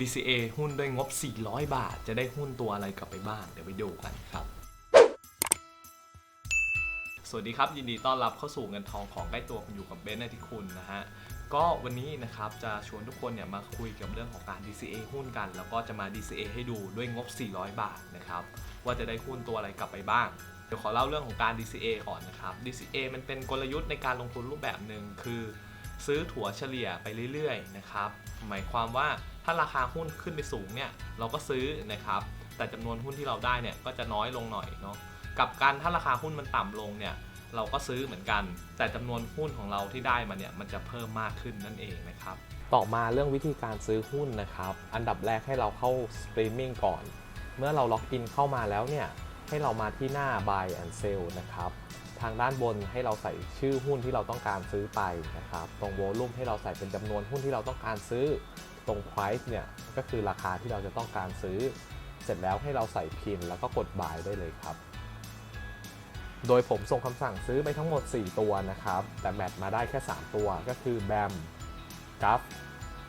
DCA หุ้นด้วยงบ 400 บาท จะได้หุ้นตัวอะไรกลับไปบ้าง เดี๋ยวไปดูกันครับสวัสดีครับ ยินดีต้อนรับเข้าสู่เงินทองของใกล้ตัวคุณอยู่กับเบนซ์อธิคุณนะฮะก็วันนี้นะครับจะชวนทุกคนเนี่ยมาคุยกับเรื่องของการ DCA หุ้นกัน แล้วก็จะมา DCA ให้ดูด้วยงบ 400 บาทนะครับว่าจะได้หุ้นตัวอะไรกลับไปบ้าง เดี๋ยวขอเล่าเรื่องของการ DCA ก่อนนะครับ DCA มันเป็นกลยุทธ์ในการลงทุนรูปแบบหนึ่งคือ ซื้อถั่วเฉลี่ยไปเรื่อยๆนะครับหมายความว่า ถ้าราคาหุ้นขึ้นไปสูงเนี่ยเราก็ซื้อนะครับ แต่จำนวนหุ้นที่เราได้เนี่ยก็จะน้อยลงหน่อยเนาะกับการถ้าราคาหุ้นมันต่ำลงเนี่ยเราก็ซื้อเหมือนกัน แต่จำนวนหุ้นของเราที่ได้มาเนี่ยมันจะเพิ่มมากขึ้นนั่นเองนะครับ ต่อมาเรื่องวิธีการซื้อหุ้นนะครับ อันดับแรกให้เราเข้าสตรีมมิ่งก่อน เมื่อเราล็อกอินเข้ามาแล้วเนี่ยให้เรามาที่หน้า buy and sell นะครับ ทางด้านบนให้เราใส่ชื่อหุ้นที่เราต้องการซื้อไปนะครับ ตรง volume ให้เราใส่เป็นจำนวนหุ้นที่เราต้องการซื้อ ตรง price เนี่ยก็คือราคาที่เราจะต้องการซื้อ เสร็จแล้วให้เราใส่พินแล้วก็กด buy ได้เลยครับ โดยผมส่งคำสั่งซื้อไปทั้งหมด 4 ตัวนะครับ แต่แมทมาได้แค่ 3 ตัวก็คือ BAM g u f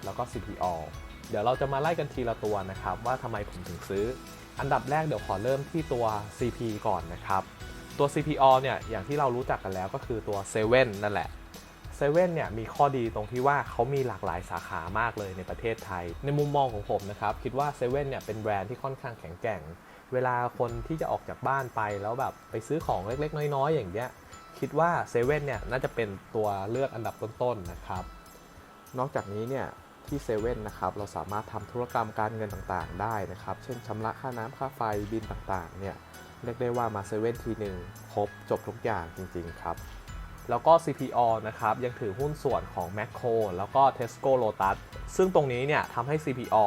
แล้วก็ CPO เดี๋ยวเราจะมาไล่กันทีละตัวนะครับ ว่าทำไมผมถึงซื้อ อันดับแรกเดี๋ยวขอเริ่มที่ตัว CP ก่อนนะครับ ตัว CPO เนี่ยอย่างที่เรารู้จักกันแล้วก็คือตัว 7 นั่นแหละ 7เว่นเนี่ยมีข้อดีตรงที่ว่าเขามีหลากหลายสาขามากเลยในประเทศไทย ในมุมมองของผมนะครับ คิดว่า7เว่นเนี่ยเป็นแบรนด์ที่ค่อนข้างแข็งแกร่ง เวลาคนที่จะออกจากบ้านไปแล้วแบบไปซื้อของเล็กๆ น้อยๆ อย่างเงี้ยคิดว่า7เนี่ยน่าจะเป็นตัวเลือกอันดับต้นๆนะครับ นอกจากนี้เนี่ยที่เซเว่นนะครับเราสามารถทำธุรกรรมการเงินต่างๆ ได้นะครับ เช่นชำระค่าน้ำค่าไฟบินต่างๆเนี่ยเรียกได้ว่ามาเซเว่นทีหนึ่งครบจบทุกอย่างจริง ๆ ครับ แล้วก็ CPO นะครับยังถือหุ้นส่วนของ m c ค o แล้วก็ Tesco Lotus ซึ่งตรงนี้เนี่ยทำให้ CPO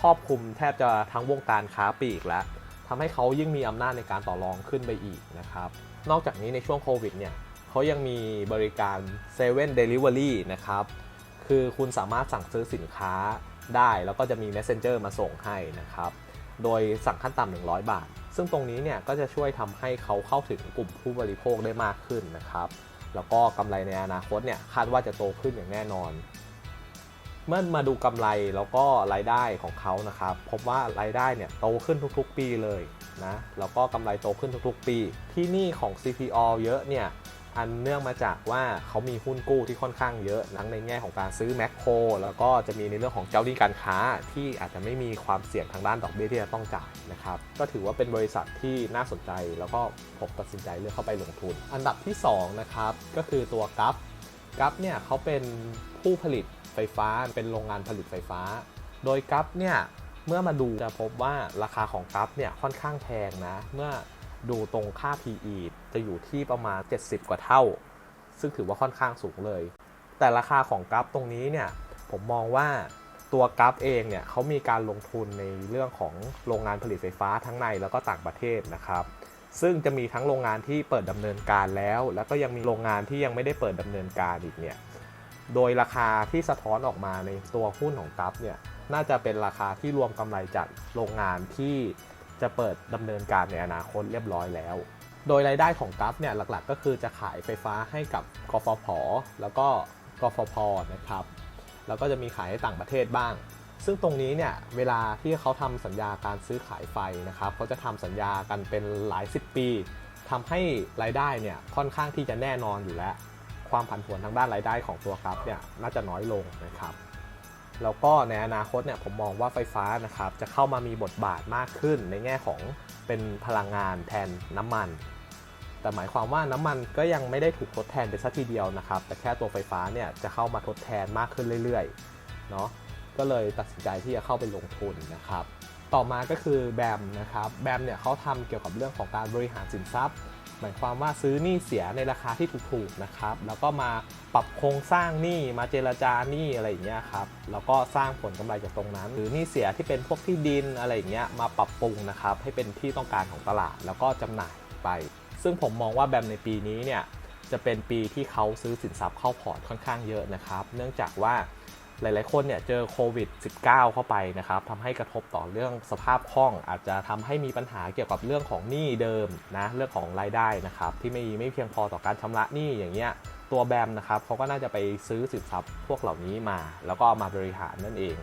ครอบคลุมแทบจะทั้งวงการค้าปลีกแล้วทำให้เขายิ่งมีอำนาจในการต่อรองขึ้นไปอีกนะครับ นอกจากนี้ในช่วงโควิดเนี่ยเขายังมีบริการ7 Delivery นะครับ คือคุณสามารถสั่งซื้อสินค้าได้แล้วก็จะมี Messenger มาส่งให้นะครับ โดยสั่งขั้นต่ำ100 บาท ซึ่งตรงนี้เนี่ยก็จะช่วยทำให้เขาเข้าถึงกลุ่มผู้บริโภคได้มากขึ้นนะครับ แล้วก็กำไรในอนาคตเนี่ยคาดว่าจะโตขึ้นอย่างแน่นอน เมื่อมาดูกำไรแล้วก็รายได้ของเขานะครับ พบว่ารายได้เนี่ยโตขึ้นทุกๆ ปีเลยนะแล้วก็กำไรโตขึ้นทุกๆ ปี ที่นี่ของ CPO เยอะเนี่ย อันเนื่องมาจากว่าเขามีหุ้นกู้ที่ค่อนข้างเยอะทั้งในแง่ของการซื้อแมคโครแล้วก็จะมีในเรื่องของเจ้าหนี้การค้าที่อาจจะไม่มีความเสี่ยงทางด้านดอกเบี้ยที่จะต้องจ่ายนะครับก็ถือว่าเป็นบริษัทที่น่าสนใจ แล้วก็ผมตัดสินใจเลือกเข้าไปลงทุน อันดับที่2นะครับก็คือตัวกัฟกัฟเนี่ยเขาเป็นผู้ผลิตไฟฟ้าเป็นโรงงานผลิตไฟฟ้า โดยกัฟเนี่ยเมื่อมาดูจะพบว่าราคาของกัฟเนี่ยค่อนข้างแพงนะเมื่อดูตรงค่า PE จะอยู่ที่ประมาณ 70 กว่าเท่า ซึ่งถือว่าค่อนข้างสูงเลย แต่ราคาของกราฟตรงนี้เนี่ยผมมองว่าตัวกราฟเองเนี่ยเขามีการลงทุนในเรื่องของโรงงานผลิตไฟฟ้าทั้งในแล้วก็ต่างประเทศนะครับ ซึ่งจะมีทั้งโรงงานที่เปิดดำเนินการแล้ว แล้วก็ยังมีโรงงานที่ยังไม่ได้เปิดดำเนินการอีกเนี่ยโดยราคาที่สะท้อนออกมาในตัวหุ้นของกราฟเนี่ยน่าจะเป็นราคาที่รวมกำไรจากโรงงานที่จะเปิดดำเนินการในอนาคตเรียบร้อยแล้ว โดยรายได้ของกัฟเนี่ยหลักๆ ก็คือจะขายไฟฟ้าให้กับกฟผ แล้วก็กฟพนะครับ แล้วก็จะมีขายให้ต่างประเทศบ้าง ซึ่งตรงนี้เนี่ยเวลาที่เขาทำสัญญาการซื้อขายไฟนะครับเขาจะทำสัญญากันเป็นหลายสิบปีทำให้รายได้เนี่ยค่อนข้างที่จะแน่นอนอยู่แล้ว ความผันผวนทางด้านรายได้ของตัวกัฟเนี่ยน่าจะน้อยลงนะครับแล้วก็ในอนาคตเนี่ยผมมองว่าไฟฟ้านะครับจะเข้ามามีบทบาทมากขึ้นในแง่ของเป็นพลังงานแทนน้ำมัน แต่หมายความว่าน้ำมันก็ยังไม่ได้ถูกทดแทนไปสัทีเดียวนะครับ แต่แค่ตัวไฟฟ้าเนี่ยจะเข้ามาทดแทนมากขึ้นเรื่อยๆเนาะก็เลยตัดสินใจที่จะเข้าไปลงทุนนะครับ ต่อมาก็คือแบมนะครับแบมเนี่ยเขาทำเกี่ยวกับเรื่องของการบริหารสินทรัพย์ หมายความว่าซื้อหนี้เสียในราคาที่ถูกๆนะครับ แล้วก็มาปรับโครงสร้างหนี้มาเจรจาหนี้อะไรอย่างเงี้ยครับแล้วก็สร้างผลกำไรจากตรงนั้น หรือหนี้เสียที่เป็นพวกที่ดินอะไรอย่างเงี้ยมาปรับปรุงนะครับให้เป็นที่ต้องการของตลาดแล้วก็จำหน่ายไป ซึ่งผมมองว่าแบมในปีนี้เนี่ยจะเป็นปีที่เขาซื้อสินทรัพย์เข้าพอร์ตค่อนข้างเยอะนะครับ เนื่องจากว่าหลาย ๆ คนเนี่ยเจอโควิด -19 เข้าไปนะครับทำให้กระทบต่อเรื่องสภาพคล่อง อาจจะทำให้มีปัญหาเกี่ยวกับเรื่องของหนี้เดิมนะเรื่องของรายได้นะครับที่ไม่ไม่เพียงพอต่อการชำระหนี้อย่างเงี้ยตัวแบมนะครับเขาก็น่าจะไปซื้อสินทรัพย์พวกเหล่านี้มา แล้วก็เอามาบริหารนั่นเอง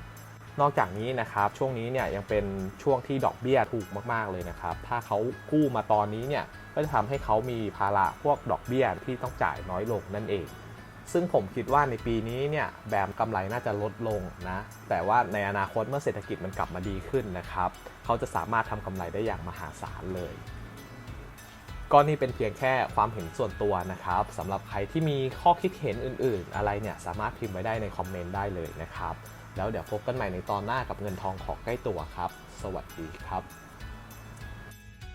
นอกจากนี้นะครับช่วงนี้เนี่ยยังเป็นช่วงที่ดอกเบี้ยถูกมากๆเลยนะครับถ้าเขากู้มาตอนนี้เนี่ยก็จะทำให้เขามีภาระพวกดอกเบี้ยที่ต้องจ่ายน้อยลงนั่นเอง ซึ่งผมคิดว่าในปีนี้เนี่ยแบมกำไรน่าจะลดลงนะแต่ว่าในอนาคตเมื่อเศรษฐกิจมันกลับมาดีขึ้นนะครับเขาจะสามารถทำกำไรได้อย่างมหาศาลเลยก็นี่เป็นเพียงแค่ความเห็นส่วนตัวนะครับสำหรับใครที่มีข้อคิดเห็นอื่นๆ อะไรเนี่ยสามารถพิมพ์ไว้ได้ในคอมเมนต์ได้เลยนะครับ แล้วเดี๋ยวพบกันใหม่ในตอนหน้ากับเงินทองของใกล้ตัวครับ สวัสดีครับ